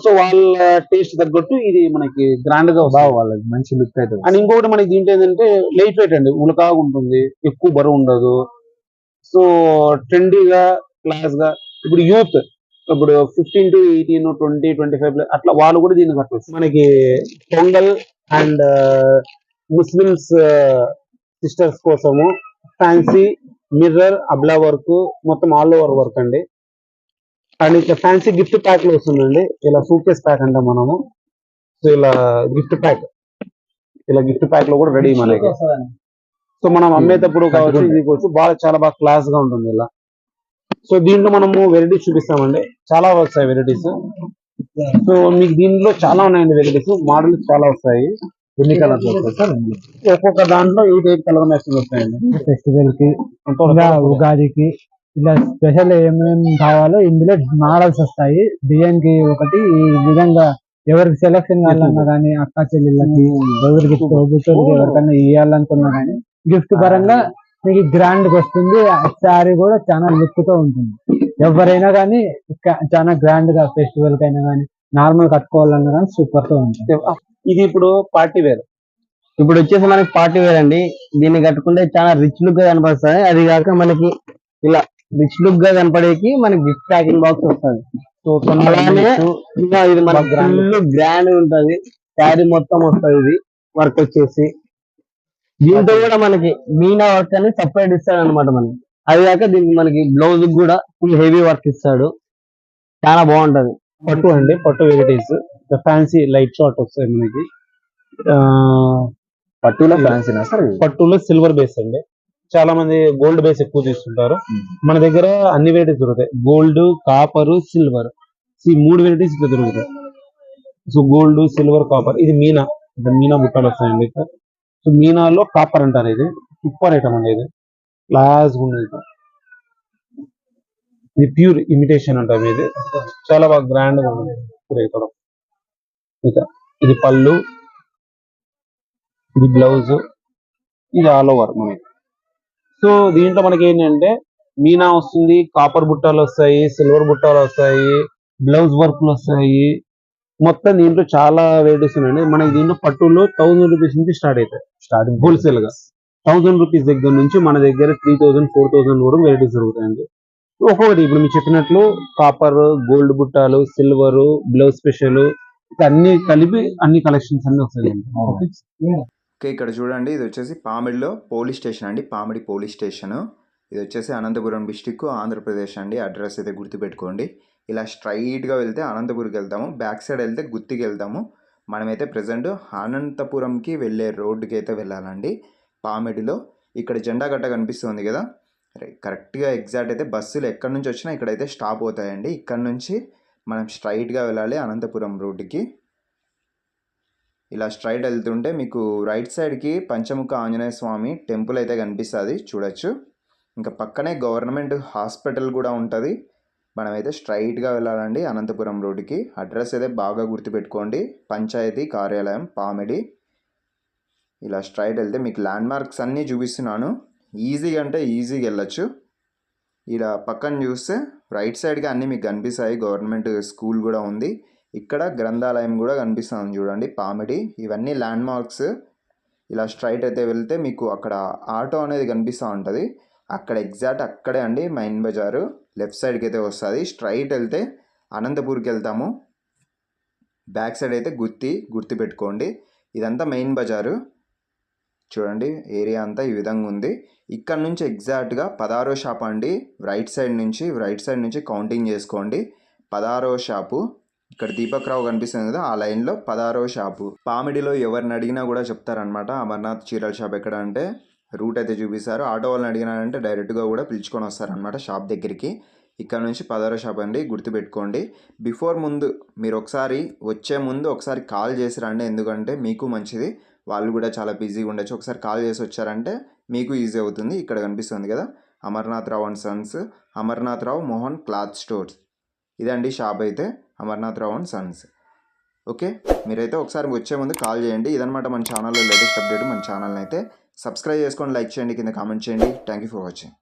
సో వాళ్ళ టేస్ట్ తగ్గట్టు ఇది మనకి గ్రాండ్గా
వాళ్ళకి మంచి లుక్ అయితే
అండ్ ఇంకొకటి మనకి దీంట్లో ఏంటంటే లైట్ వెయిట్ అండి. ఉలకాగా ఉంటుంది. ఎక్కువ బరువు ఉండదు. సో ట్రెండీగా క్లాస్గా ఇప్పుడు యూత్ ఇప్పుడు fifteen to eighteen twenty twenty five అట్లా వాళ్ళు కూడా దీన్ని కట్టవచ్చు మనకి పొంగల్ అండ్ ముస్లిమ్స్ సిస్టర్స్ కోసము ఫ్యాన్సీ మిర్రర్ అబ్లా వర్క్ మొత్తం ఆల్ ఓవర్ వర్క్ అండి. అండ్ ఇట్లా ఫ్యాన్సీ గిఫ్ట్ ప్యాక్లో వస్తుందండి. ఇలా సూట్ కేస్ ప్యాక్ అంటాం మనము. సో ఇలా గిఫ్ట్ ప్యాక్ ఇలా గిఫ్ట్ ప్యాక్లో కూడా రెడీ మనకి. సో మనం అమ్మేటప్పుడు కావచ్చు ఇది కావచ్చు బాగా చాలా బాగా క్లాస్గా ఉంటుంది ఇలా. సో దీంట్లో మనము వెరైటీస్ చూపిస్తామండి. చాలా వస్తాయి వెరైటీస్ సో మీకు దీంట్లో చాలా ఉన్నాయండి వెరైటీస్ మోడల్స్ చాలా వస్తాయి.
ఎన్ని కలర్స్ వస్తాయి. సార్
ఒక్కొక్క దాంట్లో ఎయిట్ ఎయిట్ కలర్ మ్యాచెస్ వస్తాయండి?
ఫెస్టివల్కి ఉగాదికి ఇలా స్పెషల్ ఏమేమి కావాలో ఇందులో మోడల్స్ వస్తాయి. డిజైన్కి ఒకటి ఈ విధంగా ఎవరికి సెలక్షన్ కావాలన్నా కానీ అక్క చెల్లెళ్ళకి ఎవరికి తోబుట్టులకి ఎవరికైనా ఇవ్వాలనుకున్నా కానీ గిఫ్ట్ పరంగా మీకు గ్రాండ్గా వస్తుంది. శారీ కూడా చాలా లుక్తో ఉంటుంది. ఎవరైనా కానీ చాలా గ్రాండ్గా ఫెస్టివల్ కైనా కానీ నార్మల్ కట్టుకోవాలన్నా కానీ సూపర్తో ఉంటుంది
ఇది ఇప్పుడు పార్టీ వేర్
ఇప్పుడు వచ్చేసి మనకి పార్టీ వేర్ అండి. దీన్ని కట్టుకుంటే చాలా రిచ్ లుక్గా కనపడుతుంది. అది కాక మనకి ఇలా రిచ్ లుక్గా కనపడేకి మనకి గిఫ్ట్ ప్యాకింగ్ బాక్స్ వస్తుంది.
సో
అలానే ఇంకా ఇది మనకి ఫుల్ గ్రాండ్ ఉంటది. శారీ మొత్తం వస్తుంది ఇది వర్క్ వచ్చేసి. దీంతో కూడా మనకి మీనా వర్క్ అని సపరేట్ ఇస్తాడు అనమాట మనకి. అది కాక దీనికి మనకి బ్లౌజ్ కూడా ఫుల్ హెవీ వర్క్ ఇస్తాడు. చాలా బాగుంటది.
పట్టు అండి పట్టు వెరైటీస్ ఫ్యాన్సీ లైట్ షార్ట్ వస్తాయి మనకి. ఆ,
పట్టులో ఫ్యాన్సీనా సార్ ఇవి?
పట్టులో సిల్వర్ బేస్ అండి. చాలా మంది గోల్డ్ బేస్ ఎక్కువ తీసుకుంటారు. మన దగ్గర అన్ని వెరైటీస్ దొరుకుతాయి. గోల్డ్ కాపర్ సిల్వర్ ఈ మూడు వెరైటీస్ ఇక్కడ దొరుకుతాయి. సో గోల్డ్ సిల్వర్ కాపర్ ఇది మీనా. మీనా బుట్టలు వస్తాయండి ఇక్కడ. సో మీనాలో కాపర్ అంటారు ఇది. సూపర్ ఐటమ్ అండి ఇది. క్లాస్ ఉండేది ఇది. ప్యూర్ ఇమిటేషన్ అంటాం ఇది చాలా బాగా గ్రాండ్గా ఉంది. ఇక్కడ ఇక ఇది పళ్ళు. ఇది బ్లౌజ్ ఇది ఆల్ ఓవర్ మనకి. సో దీంట్లో మనకి ఏంటంటే మీనా వస్తుంది కాపర్ బుట్టాలు వస్తాయి సిల్వర్ బుట్టాలు వస్తాయి బ్లౌజ్ వర్క్లు వస్తాయి. మొత్తం దీంట్లో చాలా వెరైటీస్ ఉన్నాయండి మనకి దీంట్లో పట్టులో థౌసండ్ రూపీస్ నుంచి స్టార్ట్ అవుతాయి.
స్టార్టింగ్
హోల్సేల్గా. థౌసండ్ రూపీస్ దగ్గర నుంచి మన దగ్గర త్రీ థౌసండ్ ఫోర్ థౌసండ్ వరకు వెరైటీస్ దొరుకుతాయండి. ఒక్కొక్కటి ఇప్పుడు మీరు చెప్పినట్లు కాపర్ గోల్డ్ బుట్టాలు సిల్వర్ బ్లౌజ్ స్పెషల్ అన్ని కలిపి అన్ని కలెక్షన్స్ అన్ని వస్తాయండి. ఓకే
ఇక్కడ చూడండి ఇది వచ్చేసి పామిడిలో పోలీస్ స్టేషన్ అండి పామిడి పోలీస్ స్టేషన్. ఇది వచ్చేసి అనంతపురం డిస్టిక్ ఆంధ్రప్రదేశ్ అండి అడ్రస్ అయితే గుర్తుపెట్టుకోండి. ఇలా స్ట్రైట్గా వెళ్తే అనంతపురికి వెళ్తాము బ్యాక్ సైడ్ వెళ్తే గుత్తికి వెళ్తాము. మనమైతే ప్రజెంట్ అనంతపురంకి వెళ్ళే రోడ్డుకి అయితే వెళ్ళాలండి పామిడిలో. ఇక్కడ జెండా గట్ట కనిపిస్తుంది కదా కరెక్ట్గా ఎగ్జాక్ట్ అయితే బస్సులు ఎక్కడి నుంచి వచ్చినా ఇక్కడైతే స్టాప్ అవుతాయండి. ఇక్కడ నుంచి మనం స్ట్రైట్గా వెళ్ళాలి అనంతపురం రోడ్డుకి. ఇలా స్ట్రైట్ వెళ్తుంటే మీకు రైట్ సైడ్కి పంచముఖ ఆంజనేయ స్వామి టెంపుల్ అయితే కనిపిస్తుంది చూడొచ్చు. ఇంకా పక్కనే గవర్నమెంట్ హాస్పిటల్ కూడా ఉంటుంది. మనమైతే స్ట్రైట్గా వెళ్ళాలండి అనంతపురం రోడ్డుకి అడ్రస్ అయితే బాగా గుర్తుపెట్టుకోండి. పంచాయతీ కార్యాలయం పామిడి. ఇలా స్ట్రైట్ వెళ్తే మీకు ల్యాండ్ మార్క్స్ అన్నీ చూపిస్తున్నాను. ఈజీగా అంటే ఈజీగా వెళ్ళొచ్చు. ఇలా పక్కన చూస్తే రైట్ సైడ్గా అన్నీ మీకు కనిపిస్తాయి. గవర్నమెంట్ స్కూల్ కూడా ఉంది. ఇక్కడ గ్రంథాలయం కూడా కనిపిస్తుంది చూడండి పామిడి. ఇవన్నీ ల్యాండ్ మార్క్స్ ఇలా స్ట్రైట్ అయితే వెళ్తే మీకు అక్కడ ఆటో అనేది కనిపిస్తూ ఉంటుంది. అక్కడ ఎగ్జాక్ట్ అక్కడే అండి మైన్ బజారు లెఫ్ట్ సైడ్కి అయితే వస్తుంది. స్ట్రైట్ వెళ్తే అనంతపూర్కి వెళ్తాము. బ్యాక్ సైడ్ అయితే గుర్తి గుర్తు పెట్టుకోండి. ఇదంతా మెయిన్ బజారు చూడండి ఏరియా అంతా ఈ విధంగా ఉంది. ఇక్కడ నుంచి ఎగ్జాక్ట్గా పదహారో షాప్ అండి. రైట్ సైడ్ నుంచి రైట్ సైడ్ నుంచి కౌంటింగ్ చేసుకోండి. పదహారో షాపు ఇక్కడ దీపక్ రావు కనిపిస్తుంది కదా ఆ లైన్లో పదహారో షాపు. పామిడిలో ఎవరిని అడిగినా కూడా చెప్తారనమాట అమర్నాథ్ చీరల షాప్ ఎక్కడ అంటే రూట్ అయితే చూపిస్తారు. ఆటో వాళ్ళని అడిగినారంటే డైరెక్ట్గా కూడా పిలుచుకొని వస్తారనమాట షాప్ దగ్గరికి. ఇక్కడ నుంచి పదహారో షాప్ అండి గుర్తుపెట్టుకోండి. బిఫోర్ ముందు మీరు ఒకసారి వచ్చే ముందు ఒకసారి కాల్ చేసి రండి ఎందుకంటే మీకు మంచిది. వాళ్ళు కూడా చాలా బిజీగా ఉండొచ్చు. ఒకసారి కాల్ చేసి వచ్చారంటే మీకు ఈజీ అవుతుంది. ఇక్కడ కనిపిస్తుంది కదా Amarnath Rao and sons Amarnath Rao Mohan cloth stores. ఇదండి షాప్ అయితే. Amarnath Rao and sons. Okay? మీరైతే ఒకసారి వచ్చే ముందు కాల్ చేయండి. ఇదనమాట మన ఛానల్లో లేటెస్ట్ అప్డేట్ మన ఛానల్ని అయితే. సబ్స్క్రైబ్ చేసుకొని లైక్ చేయండి కింద కామెంట్ చేయండి. Thank you for watching